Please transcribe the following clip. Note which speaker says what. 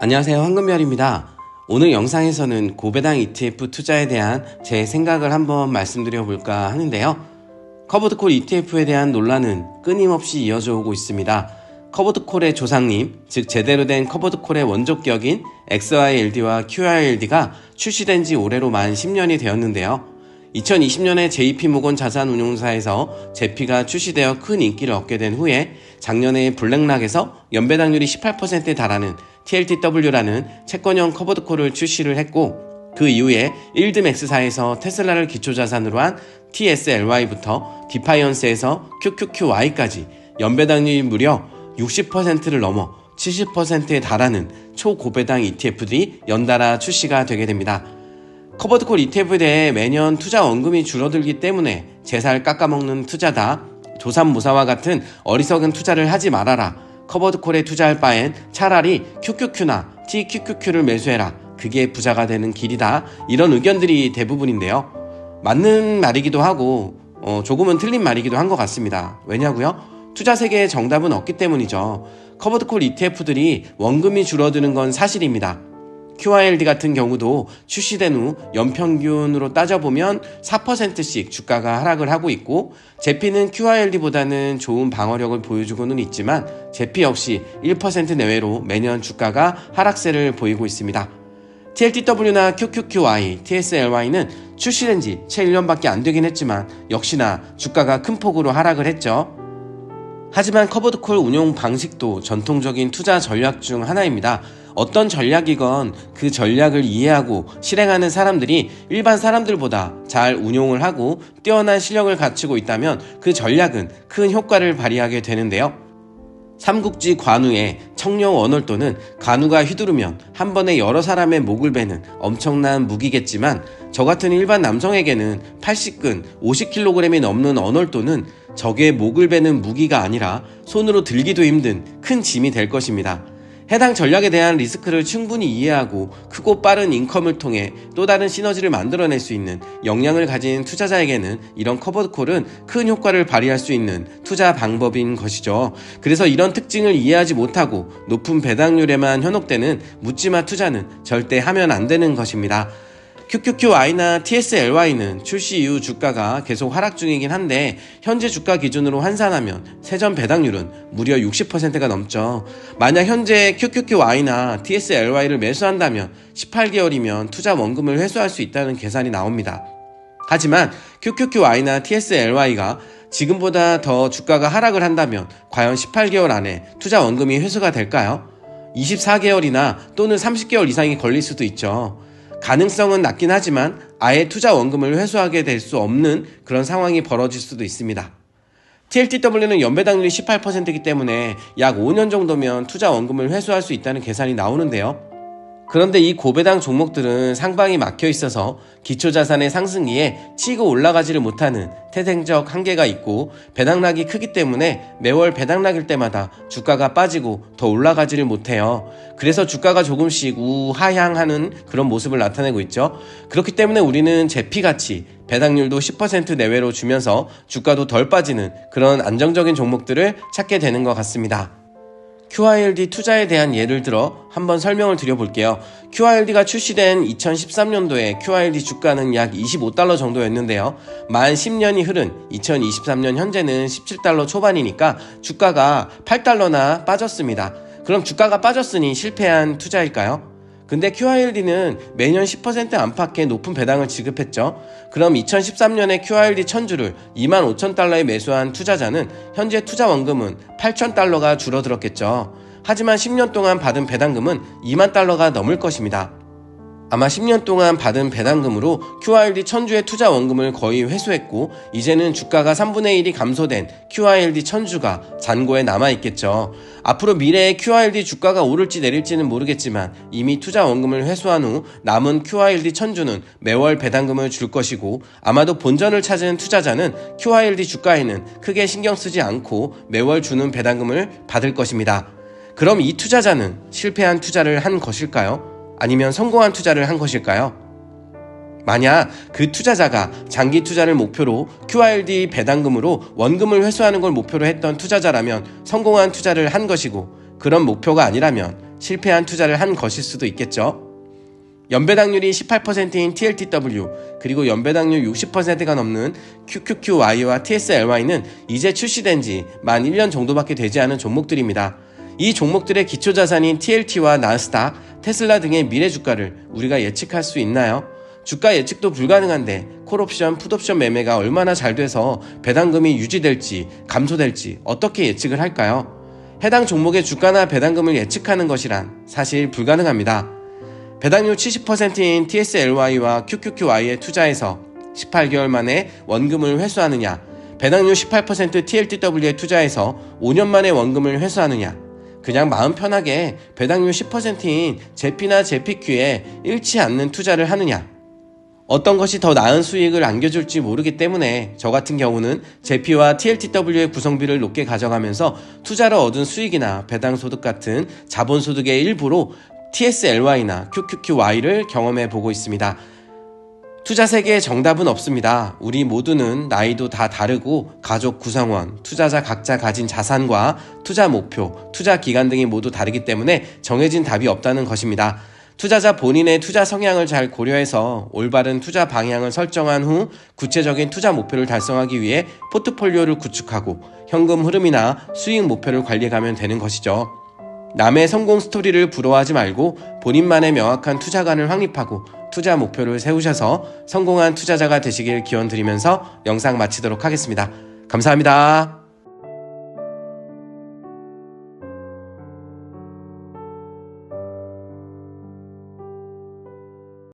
Speaker 1: 안녕하세요. 황금별입니다. 오늘 영상에서는 고배당 ETF 투자에 대한 제 생각을 한번 말씀드려 볼까 하는데요. 커버드콜 ETF에 대한 논란은 끊임없이 이어져 오고 있습니다. 커버드콜의 조상님, 즉 제대로 된 커버드콜의 원조격인 XYLD와 QYLD가 출시된 지 올해로 만 10년이 되었는데요. 2020년에 JP모건 자산운용사에서 제피가 출시되어 큰 인기를 얻게 된 후에 작년에 블랙락에서 연배당률이 18%에 달하는 TLTW라는 채권형 커버드콜을 출시를 했고 그 이후에 일드맥스사에서 테슬라를 기초자산으로 한 TSLY부터 디파이언스에서 QQQY까지 연배당률이 무려 60%를 넘어 70%에 달하는 초고배당 ETF들이 연달아 출시가 되게 됩니다. 커버드콜 ETF에 대해 매년 투자 원금이 줄어들기 때문에 제살 깎아먹는 투자다. 조삼모사와 같은 어리석은 투자를 하지 말아라. 커버드콜에 투자할 바엔 차라리 QQQ나 TQQQ를 매수해라. 그게 부자가 되는 길이다. 이런 의견들이 대부분인데요. 맞는 말이기도 하고 어, 조금은 틀린 말이기도 한 것 같습니다. 왜냐고요? 투자 세계에 정답은 없기 때문이죠. 커버드콜 ETF들이 원금이 줄어드는 건 사실입니다. QYLD 같은 경우도 출시된 후 연평균으로 따져보면 4%씩 주가가 하락을 하고 있고 제피는 QYLD보다는 좋은 방어력을 보여주고는 있지만 제피 역시 1% 내외로 매년 주가가 하락세를 보이고 있습니다. TLTW나 QQQY, TSLY는 출시된 지 채 1년밖에 안 되긴 했지만 역시나 주가가 큰 폭으로 하락을 했죠. 하지만 커버드콜 운용 방식도 전통적인 투자 전략 중 하나입니다. 어떤 전략이건 그 전략을 이해하고 실행하는 사람들이 일반 사람들보다 잘 운용을 하고 뛰어난 실력을 갖추고 있다면 그 전략은 큰 효과를 발휘하게 되는데요. 삼국지 관우의 청룡 원월도는 관우가 휘두르면 한 번에 여러 사람의 목을 베는 엄청난 무기겠지만 저 같은 일반 남성에게는 80근 50kg이 넘는 언월도는 적의 목을 베는 무기가 아니라 손으로 들기도 힘든 큰 짐이 될 것입니다. 해당 전략에 대한 리스크를 충분히 이해하고 크고 빠른 인컴을 통해 또 다른 시너지를 만들어낼 수 있는 역량을 가진 투자자에게는 이런 커버드콜은 큰 효과를 발휘할 수 있는 투자 방법인 것이죠. 그래서 이런 특징을 이해하지 못하고 높은 배당률에만 현혹되는 묻지마 투자는 절대 하면 안 되는 것입니다. QQQI나 TSLY는 출시 이후 주가가 계속 하락 중이긴 한데 현재 주가 기준으로 환산하면 세전 배당률은 무려 60%가 넘죠. 만약 현재 QQQI나 TSLY를 매수한다면 18개월이면 투자 원금을 회수할 수 있다는 계산이 나옵니다. 하지만 QQQI나 TSLY가 지금보다 더 주가가 하락을 한다면 과연 18개월 안에 투자 원금이 회수가 될까요? 24개월이나 또는 30개월 이상이 걸릴 수도 있죠. 가능성은 낮긴 하지만 아예 투자 원금을 회수하게 될 수 없는 그런 상황이 벌어질 수도 있습니다. TLTW는 연배당률이 18%이기 때문에 약 5년 정도면 투자 원금을 회수할 수 있다는 계산이 나오는데요. 그런데 이 고배당 종목들은 상방이 막혀 있어서 기초자산의 상승기에 치고 올라가지를 못하는 태생적 한계가 있고 배당락이 크기 때문에 매월 배당락일 때마다 주가가 빠지고 더 올라가지를 못해요. 그래서 주가가 조금씩 우하향하는 그런 모습을 나타내고 있죠. 그렇기 때문에 우리는 제피같이 배당률도 10% 내외로 주면서 주가도 덜 빠지는 그런 안정적인 종목들을 찾게 되는 것 같습니다. QILD 투자에 대한 예를 들어 한번 설명을 드려볼게요. QILD가 출시된 2013년도에 QILD 주가는 약 25달러 정도였는데요. 만 10년이 흐른 2023년 현재는 17달러 초반이니까 주가가 8달러나 빠졌습니다. 그럼 주가가 빠졌으니 실패한 투자일까요? 근데 QILD는 매년 10% 안팎의 높은 배당을 지급했죠. 그럼 2013년에 QILD 1000주를 2만 5천 달러에 매수한 투자자는 현재 투자 원금은 8천 달러가 줄어들었겠죠. 하지만 10년 동안 받은 배당금은 2만 달러가 넘을 것입니다. 아마 10년 동안 받은 배당금으로 QRD 천주의 투자 원금을 거의 회수했고 이제는 주가가 3분의 1이 감소된 QRD 천주가 잔고에 남아있겠죠. 앞으로 미래에 QRD 주가가 오를지 내릴지는 모르겠지만 이미 투자 원금을 회수한 후 남은 QRD 천주는 매월 배당금을 줄 것이고 아마도 본전을 찾은 투자자는 QRD 주가에는 크게 신경 쓰지 않고 매월 주는 배당금을 받을 것입니다. 그럼 이 투자자는 실패한 투자를 한 것일까요? 아니면 성공한 투자를 한 것일까요? 만약 그 투자자가 장기 투자를 목표로 QRD 배당금으로 원금을 회수하는 걸 목표로 했던 투자자라면 성공한 투자를 한 것이고 그런 목표가 아니라면 실패한 투자를 한 것일 수도 있겠죠. 연배당률이 18%인 TLTW 그리고 연배당률 60%가 넘는 QQQY와 TSLY는 이제 출시된 지 만 1년 정도밖에 되지 않은 종목들입니다. 이 종목들의 기초자산인 TLT와 나스닥, 테슬라 등의 미래 주가를 우리가 예측할 수 있나요? 주가 예측도 불가능한데 콜옵션, 풋옵션 매매가 얼마나 잘 돼서 배당금이 유지될지 감소될지 어떻게 예측을 할까요? 해당 종목의 주가나 배당금을 예측하는 것이란 사실 불가능합니다. 배당률 70%인 TSLY와 QQQY에 투자해서 18개월 만에 원금을 회수하느냐, 배당률 18% TLTW에 투자해서 5년 만에 원금을 회수하느냐, 그냥 마음 편하게 배당률 10%인 제피나 제피큐에 잃지 않는 투자를 하느냐, 어떤 것이 더 나은 수익을 안겨줄지 모르기 때문에 저 같은 경우는 제피와 TLTW의 구성비를 높게 가져가면서 투자로 얻은 수익이나 배당소득 같은 자본소득의 일부로 TSLY나 QQQY를 경험해 보고 있습니다. 투자 세계에 정답은 없습니다. 우리 모두는 나이도 다 다르고 가족 구성원, 투자자 각자 가진 자산과 투자 목표, 투자 기간 등이 모두 다르기 때문에 정해진 답이 없다는 것입니다. 투자자 본인의 투자 성향을 잘 고려해서 올바른 투자 방향을 설정한 후 구체적인 투자 목표를 달성하기 위해 포트폴리오를 구축하고 현금 흐름이나 수익 목표를 관리해가면 되는 것이죠. 남의 성공 스토리를 부러워하지 말고 본인만의 명확한 투자관을 확립하고 투자 목표를 세우셔서 성공한 투자자가 되시길 기원 드리면서 영상 마치도록 하겠습니다. 감사합니다.